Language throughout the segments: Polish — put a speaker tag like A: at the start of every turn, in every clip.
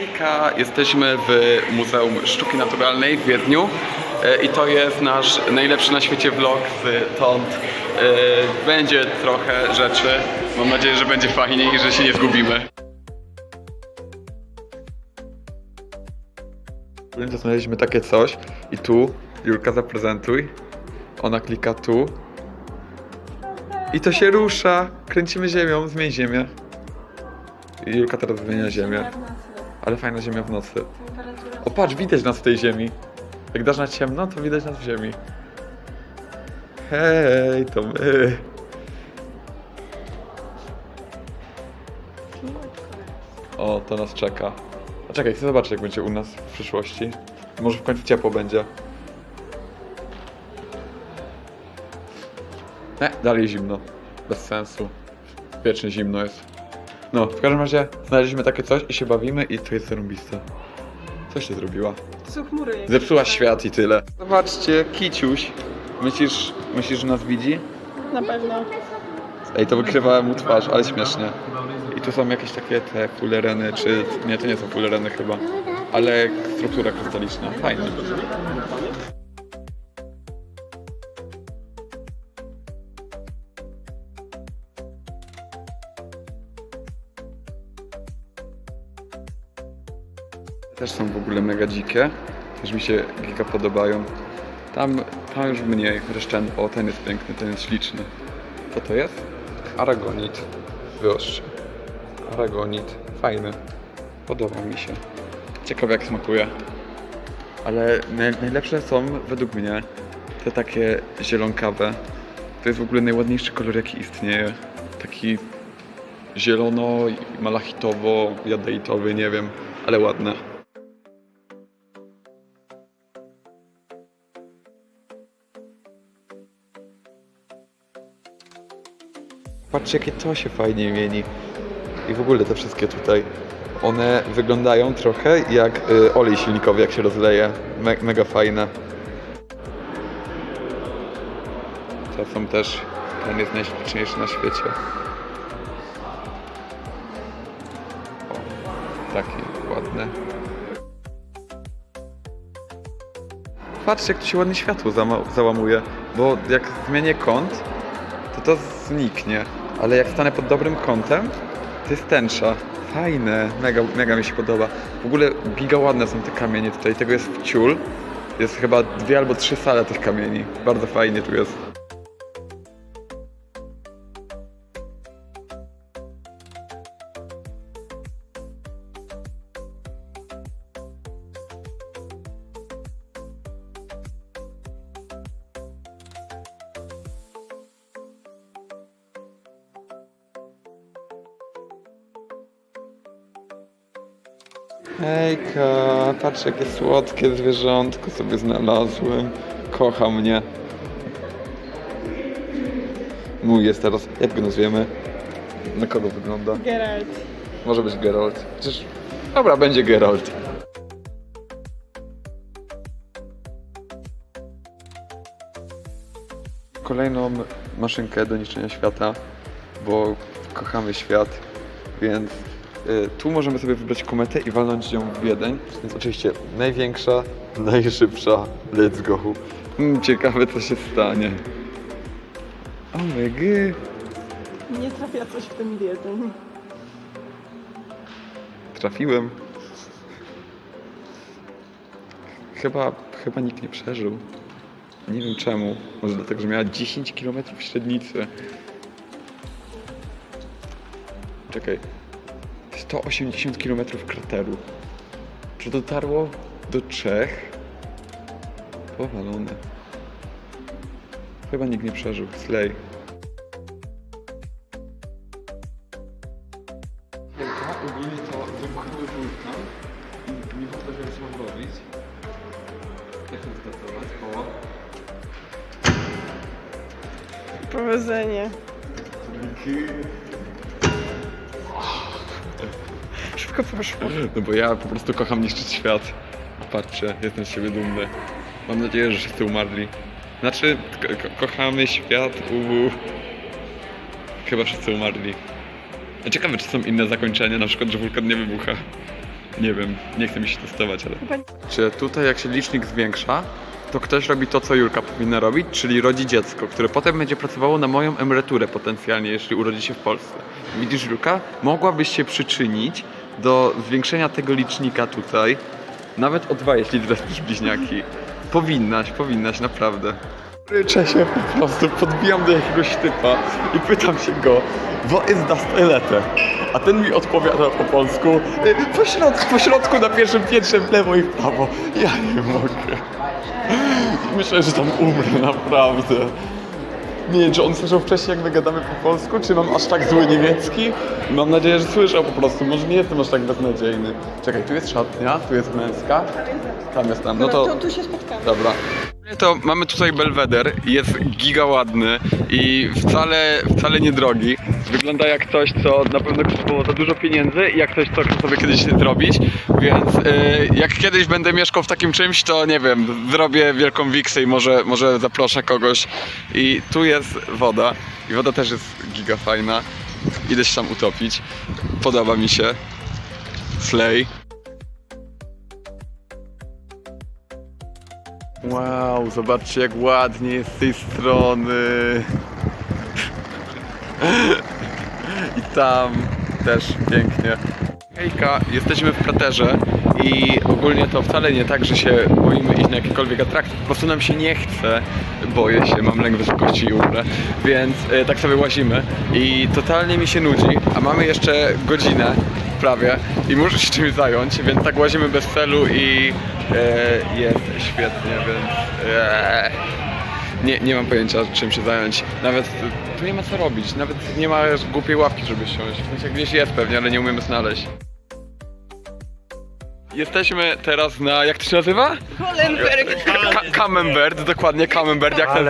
A: Hejka, jesteśmy w Muzeum Sztuki Naturalnej w Wiedniu e, i to jest nasz najlepszy na świecie vlog stąd. E, Będzie trochę rzeczy, mam nadzieję, że będzie fajnie i że się nie zgubimy. To znaleźliśmy takie coś i tu, Julka zaprezentuj, ona klika tu i to się rusza, kręcimy ziemią, zmień ziemię. Julka teraz zmienia ziemię. Ale fajna ziemia w nocy. O patrz, widać nas w tej ziemi. Jak dasz na ciemno, to widać nas w ziemi. Hej, to my. O, to nas czeka. A czekaj, chcę zobaczyć jak będzie u nas w przyszłości. Może w końcu ciepło będzie. Nie, dalej zimno. Bez sensu. Wiecznie zimno jest. No, w każdym razie znaleźliśmy takie coś i się bawimy i to jest zarąbiste. Co się zrobiła?
B: To są chmury. jakieś.
A: Zepsuła świat i tyle. Zobaczcie, kiciuś. Myślisz, myślisz, że nas widzi?
B: Na pewno.
A: Ej, to wykrywa mu twarz, ale śmiesznie. I tu są jakieś takie te fulereny, czy... Nie, to nie są fulereny chyba. Ale struktura krystaliczna. Fajne. Też są w ogóle mega dzikie. Też mi się giga podobają. Tam, tam już mniej, chociaż ten, o ten jest piękny, ten jest śliczny. Co to jest? Aragonit. Wyostrzy. Aragonit. Fajny. Podoba mi się. Ciekawe jak smakuje. Ale naj, najlepsze są według mnie te takie zielonkawe. To jest w ogóle najładniejszy kolor jaki istnieje. Taki zielono, malachitowo, jadeitowy, nie wiem, ale ładne. Patrzcie, jakie to się fajnie mieni. I w ogóle te wszystkie tutaj. One wyglądają trochę jak y, olej silnikowy, jak się rozleje. Me mega fajne. To są też. Ten jest najśliczniejszy na świecie. O, takie ładne. Patrzcie, jak tu się ładnie światło załamuje. Bo jak zmienię kąt, to to zniknie. Ale jak stanę pod dobrym kątem, to jest tęcza. Fajne, mega, mega mi się podoba. W ogóle giga ładne są te kamienie tutaj, tego jest w ciul. Jest chyba dwie albo trzy sale tych kamieni. Bardzo fajnie tu jest. Hejka, patrz jakie słodkie zwierzątko sobie znalazłem. Kocha mnie. Mój jest teraz, jak go nazwiemy? Na kogo wygląda?
B: Geralt.
A: Może być Geralt. Przecież... Dobra, będzie Geralt. Kolejną maszynkę do niszczenia świata, bo kochamy świat, więc tu możemy sobie wybrać kometę i walnąć ją w jeden. Więc oczywiście największa, najszybsza. Let's go. Mm, ciekawe co się stanie. Omega.
B: Nie trafia coś w tym jeden.
A: Trafiłem. Chyba, chyba nikt nie przeżył. Nie wiem czemu. Może dlatego, że miała 10 km średnicy. Czekaj. 180 km krateru. Czy dotarło do Czech? Powalone. Chyba nikt nie przeżył. Slay. Ogólnie to wybuchły wulkan i nie co mam robić. Jak to wystartować? Koło.
B: Powodzenie. Szybko poszło.
A: No bo ja po prostu kocham niszczyć świat. Patrzcie, jestem z siebie dumny. Mam nadzieję, że wszyscy umarli. Znaczy, ko ko kochamy świat, uuu. Chyba wszyscy umarli. A Ciekawe, czy są inne zakończenia, na przykład, że wulkan nie wybucha. Nie wiem, nie chcę mi się testować, ale... Czy tutaj jak się licznik zwiększa, to ktoś robi to, co Julka powinna robić, czyli rodzi dziecko, które potem będzie pracowało na moją emeryturę potencjalnie, jeśli urodzi się w Polsce. Widzisz, Julka? Mogłabyś się przyczynić do zwiększenia tego licznika tutaj, nawet o dwa, jeśli zrespisz bliźniaki. Powinnaś, powinnaś, naprawdę. Ryczę się po prostu, podbijam do jakiegoś typa i pytam się go, wo jest das toiletę? A ten mi odpowiada po polsku, "Y, po środku, po środku na pierwszym piętrze w lewo i w prawo. Ja nie mogę. Myślę, że tam umrę, naprawdę. Nie wiem, czy on słyszał wcześniej, jak my gadamy po polsku, czy mam aż tak zły niemiecki? Mam nadzieję, że słyszał po prostu, może nie jestem aż tak beznadziejny. Czekaj, tu jest szatnia, tu jest męska, tam jest tam, no
B: to,
A: to...
B: tu się spotkamy.
A: Dobra. To mamy tutaj Belweder, jest giga ładny i wcale, wcale nie drogi. Wygląda jak coś, co na pewno kosztowało za dużo pieniędzy i jak coś, co chcę sobie kiedyś zrobić, więc y, jak kiedyś będę mieszkał w takim czymś, to nie wiem, zrobię wielką wiksę i może, może zaproszę kogoś. I tu jest woda i woda też jest giga fajna. Idę się tam utopić. Podoba mi się. Slay. Wow, zobaczcie jak ładnie jest z tej strony. I tam też pięknie. Hejka, jesteśmy w kraterze i ogólnie to wcale nie tak, że się boimy iść na jakiekolwiek atrakcje, po prostu nam się nie chce, boję się, mam lęk wysokości i umrę, więc e, tak sobie łazimy. I totalnie mi się nudzi, a mamy jeszcze godzinę prawie i muszę się czymś zająć, więc tak łazimy bez celu i e, jest świetnie, więc e, nie, nie mam pojęcia czym się zająć. Nawet tu nie ma co robić, nawet nie ma głupiej ławki, żeby siąść. W sensie gdzieś jest pewnie, ale nie umiemy znaleźć. Jesteśmy teraz na, jak to się nazywa?
B: Holenberg.
A: Ka- Camembert, dokładnie Camembert, jak ten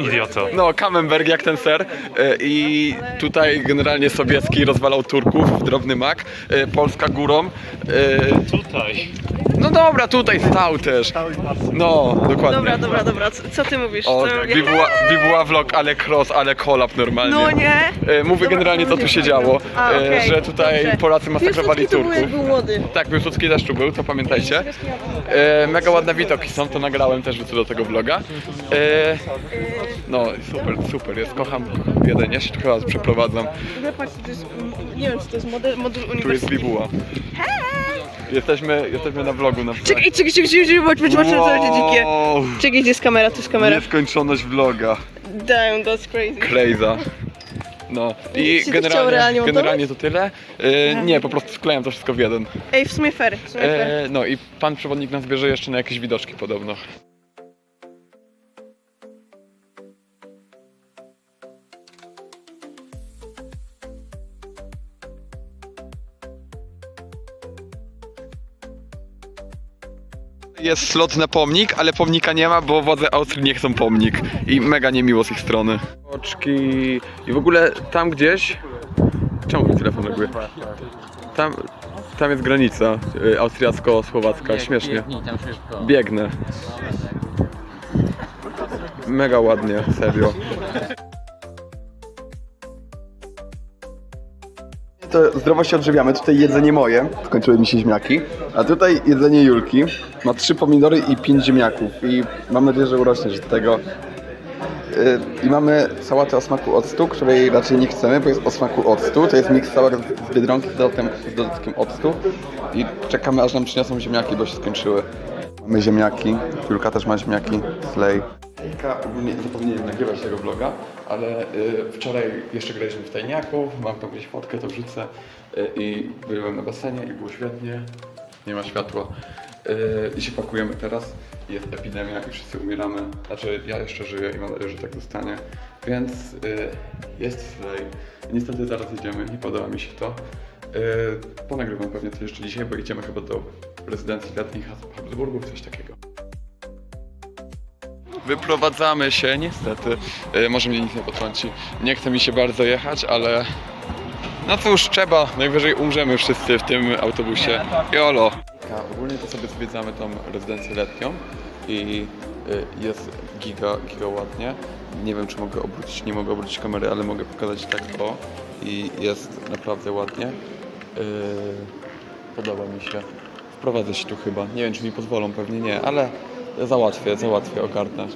C: idioto.
A: no, Camembert jak ten ser. E, I tutaj generalnie Sobiecki rozwalał Turków, drobny mak. E, Polska górą. E,
C: Tutaj.
A: No dobra, tutaj stał też. No, dokładnie.
B: Dobra, dobra, dobra. Co, co ty mówisz?
A: O,
B: To-
A: bibuła, bibuła vlog, ale cross, ale kolab normalnie.
B: No nie.
A: E, Mówię generalnie co tu się działo,
B: A,
A: e,
B: okej,
A: że tutaj
B: dobrze.
A: Polacy masakrowali
B: Piłsudski to był, jak był młody.
A: Tak, Piłsudski też tu był, to pamiętajcie. E, mega ładne widoki są, to nagrałem też wrócę do tego vloga. E, no super, super jest, kocham, jeden, ja się tu chyba przeprowadzam.
B: W ogóle patrz, to jest, mm, nie wiem czy to jest model, moduł
A: Tu jest
B: uniwersytetu.
A: bibuła. Jesteśmy, jesteśmy na vlogu na
B: Czekaj, czekaj, czekaj, czekaj, czekaj, patrz, patrz, patrz, co będzie dzikie.
A: Wow,
B: Czekaj, gdzie jest kamera, tu jest kamera.
A: Nieskończoność vloga.
B: Damn, that's crazy.
A: Klejza. No i
B: Ci to
A: generalnie,
B: realnie montować?
A: generalnie to tyle. E, nie, po prostu sklejam to wszystko w jeden.
B: Ej, w sumie fair, w sumie fair.
A: E, no i pan przewodnik nas bierze jeszcze na jakieś widoczki podobno. Jest slot na pomnik, ale pomnika nie ma, bo władze Austrii nie chcą pomnik. I mega niemiło z ich strony. Oczki i w ogóle tam gdzieś... Czemu mi telefon reaguje? Tam, tam jest granica y, austriacko-słowacka, śmiesznie. Biegnę. Mega ładnie, serio. To zdrowo się odżywiamy. Tutaj jedzenie moje, skończyły mi się ziemniaki, a tutaj jedzenie Julki. Ma trzy pomidory i pięć ziemniaków i mam nadzieję, że urośniesz do tego. Yy, I mamy sałatę o smaku octu, której raczej nie chcemy, bo jest o smaku octu. To jest miks sour z Biedronki z dodatkiem, z dodatkiem octu. I czekamy aż nam przyniosą ziemniaki, bo się skończyły. Mamy ziemniaki, Julka też ma ziemniaki, slay. Julka ogólnie nie powinienem nagrywać tego vloga, ale y, wczoraj jeszcze graliśmy w tajniaków, mam tam gdzieś fotkę, to wrzucę y, i byłem na basenie i było świetnie, nie ma światła. Y, I się pakujemy teraz, jest epidemia i wszyscy umieramy, znaczy ja jeszcze żyję i mam nadzieję, że tak zostanie, więc y, jest slay. Niestety zaraz jedziemy, nie podoba mi się to. Ponagrywam pewnie to jeszcze dzisiaj, bo idziemy chyba do rezydencji letnich Habsburgów, coś takiego. Wyprowadzamy się, niestety. Yy, może mnie nic nie potrąci. Nie chce mi się bardzo jechać, ale... No cóż, trzeba. Najwyżej umrzemy wszyscy w tym autobusie. Jolo. Ogólnie to sobie zwiedzamy tą rezydencję letnią i y, jest giga, giga ładnie. Nie wiem, czy mogę obrócić, nie mogę obrócić kamery, ale mogę pokazać tak o. I jest naprawdę ładnie. Yy, Podoba mi się. Wprowadzę się tu chyba. Nie wiem, czy mi pozwolą, pewnie nie, ale załatwię, załatwię, ogarnę.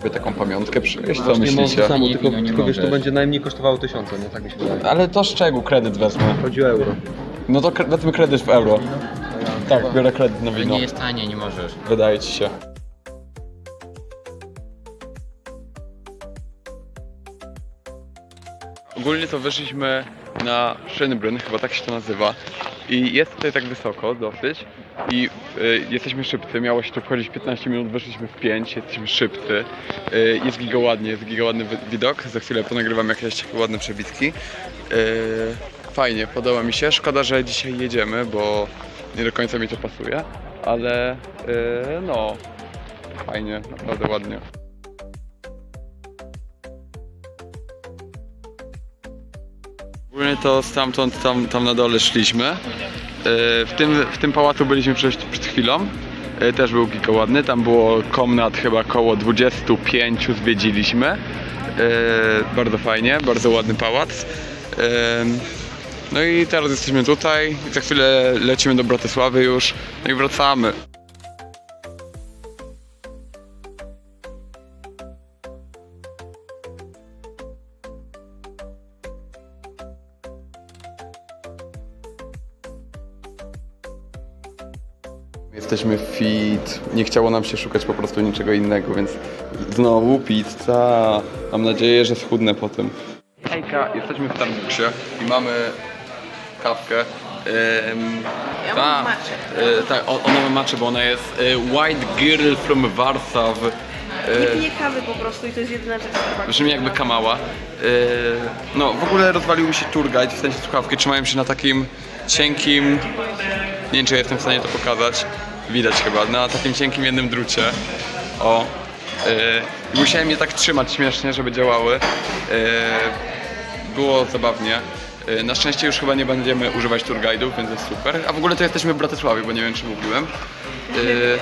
A: Sobie taką pamiątkę przywieźć, co myślicie?
C: samo,
D: Nie,
C: tylko,
D: wino nie
C: tylko wiesz, to będzie najmniej kosztowało tysiące, nie? Tak mi się wydaje.
A: Ale to z czego kredyt wezmę?
C: Chodzi o euro.
A: No to kre- wezmę kredyt w euro. Tak, biorę kredyt na
D: To
A: wino.
D: nie jest tanie, nie możesz.
A: Wydaje ci się. Ogólnie to wyszliśmy na Schönbrunn, chyba tak się to nazywa. I jest tutaj tak wysoko dosyć. I y, jesteśmy szybcy, miało się tu wchodzić 15 minut, wyszliśmy w 5, jesteśmy szybcy. Y, jest giga ładnie, jest giga ładny widok. Za chwilę ponagrywam jakieś ładne przebitki. Y, fajnie, podoba mi się. Szkoda, że dzisiaj jedziemy, bo nie do końca mi to pasuje. Ale y, no, fajnie, naprawdę ładnie. To stamtąd tam, tam na dole szliśmy. E, W tym, w tym pałacu byliśmy przed, przed chwilą. E, Też był giga ładny. Tam było komnat chyba około 25 zwiedziliśmy. E, Bardzo fajnie, bardzo ładny pałac. No i teraz jesteśmy tutaj. Za chwilę lecimy do Bratysławy już. No i wracamy. Jesteśmy fit, nie chciało nam się szukać po prostu niczego innego, więc znowu pizza. Mam nadzieję, że schudnę po tym. Hejka, jesteśmy w Starbucksie i mamy kawkę. Ym,
B: Ja
A: ta-
B: mam
A: y, tak, o- ona ma maczę, bo ona jest y, White Girl from Warsaw.
B: Nie
A: Y,
B: piję kawy po prostu i to jest jedyna rzecz, która
A: Brzmi jakby kamała. Yy, no, w ogóle rozwalił mi się tour guide, w sensie słuchawki trzymają się na takim cienkim... Nie wiem, czy jestem w stanie to pokazać. Widać chyba, na takim cienkim jednym drucie. O. Yy, musiałem je tak trzymać śmiesznie, żeby działały. Yy, było zabawnie. Yy, Na szczęście już chyba nie będziemy używać tour guide'ów, więc jest super. A w ogóle to jesteśmy w Bratysławie, bo nie wiem czy mówiłem. Yy,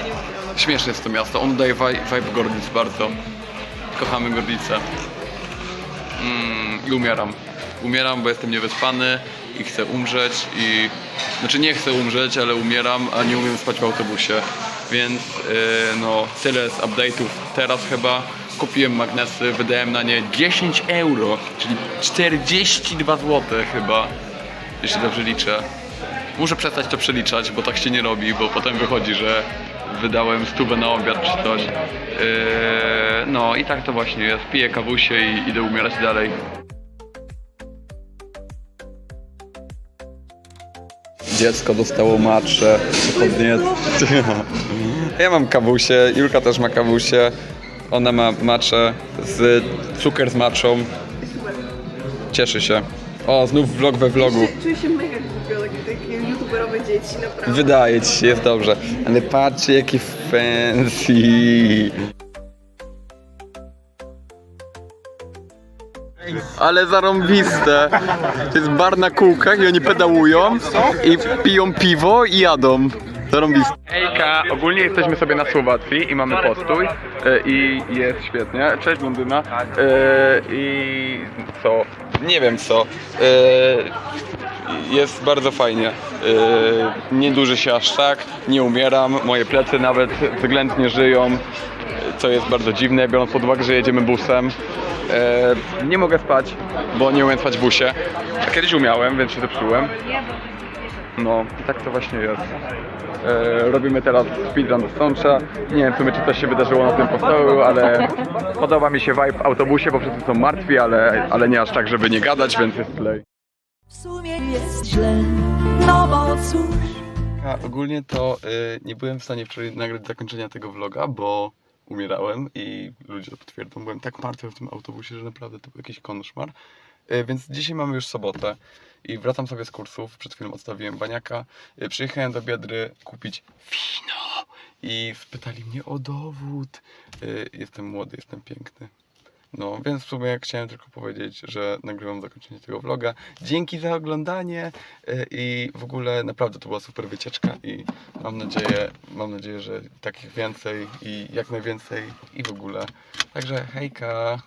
A: śmieszne jest to miasto, on daje vibe, vibe Gorlic bardzo. Kochamy Gorlicę. Mm, I umieram. Umieram, bo jestem niewyspany i chcę umrzeć i... Znaczy nie chcę umrzeć, ale umieram, a nie umiem spać w autobusie. Więc yy, no, tyle z update'ów teraz chyba. Kupiłem magnesy, wydałem na nie 10 euro, czyli 42 zł chyba. Jeśli dobrze liczę. Muszę przestać to przeliczać, bo tak się nie robi, bo potem wychodzi, że wydałem stówę na obiad czy coś. Yy, no i tak to właśnie jest. Piję kawusie i idę umierać dalej. Dziecko dostało maczę. Ja mam kawusie, Julka też ma kawusie. Ona ma maczę z cukier z maczą. Cieszy się. O, znów vlog we vlogu.
B: Czuję się mega głupio, takie, takie youtuberowe dzieci, naprawdę.
A: Wydaje ci się, jest dobrze. Ale patrzcie, jaki fancy. Ale zarąbiste. To jest bar na kółkach i oni pedałują i piją piwo i jadą. Zarąbiste. Ejka, ogólnie jesteśmy sobie na Słowacji i mamy postój e, i jest świetnie. Cześć blondyna. E, I co? Nie wiem co. E, Jest bardzo fajnie. E, Nie duży się aż tak, nie umieram, moje plecy nawet względnie żyją, co jest bardzo dziwne, biorąc pod uwagę, że jedziemy busem. E, Nie mogę spać, bo nie umiem spać w busie. A kiedyś umiałem, więc się zepsułem. No, i tak to właśnie jest. E, robimy teraz speedrun do Sącza. Nie wiem w sumie czy coś się wydarzyło na tym postoju, ale podoba mi się vibe w autobusie, bo wszyscy są martwi, ale, ale nie aż tak, żeby nie gadać, więc jest play.
D: W sumie jest źle, no bo cóż
A: ogólnie to y, nie byłem w stanie wczoraj nagrać zakończenia tego vloga, bo umierałem i ludzie to potwierdzą. Byłem tak martwy w tym autobusie, że naprawdę to był jakiś koszmar. Y, więc dzisiaj mamy już sobotę i wracam sobie z kursów. Przed chwilą odstawiłem baniaka. Y, przyjechałem do Biedry kupić wino i spytali mnie o dowód. Y, jestem młody, jestem piękny. No, więc w sumie chciałem tylko powiedzieć, że nagrywam zakończenie tego vloga. Dzięki za oglądanie y, i w ogóle naprawdę to była super wycieczka i mam nadzieję, mam nadzieję, że takich więcej i jak najwięcej i w ogóle. Także hejka!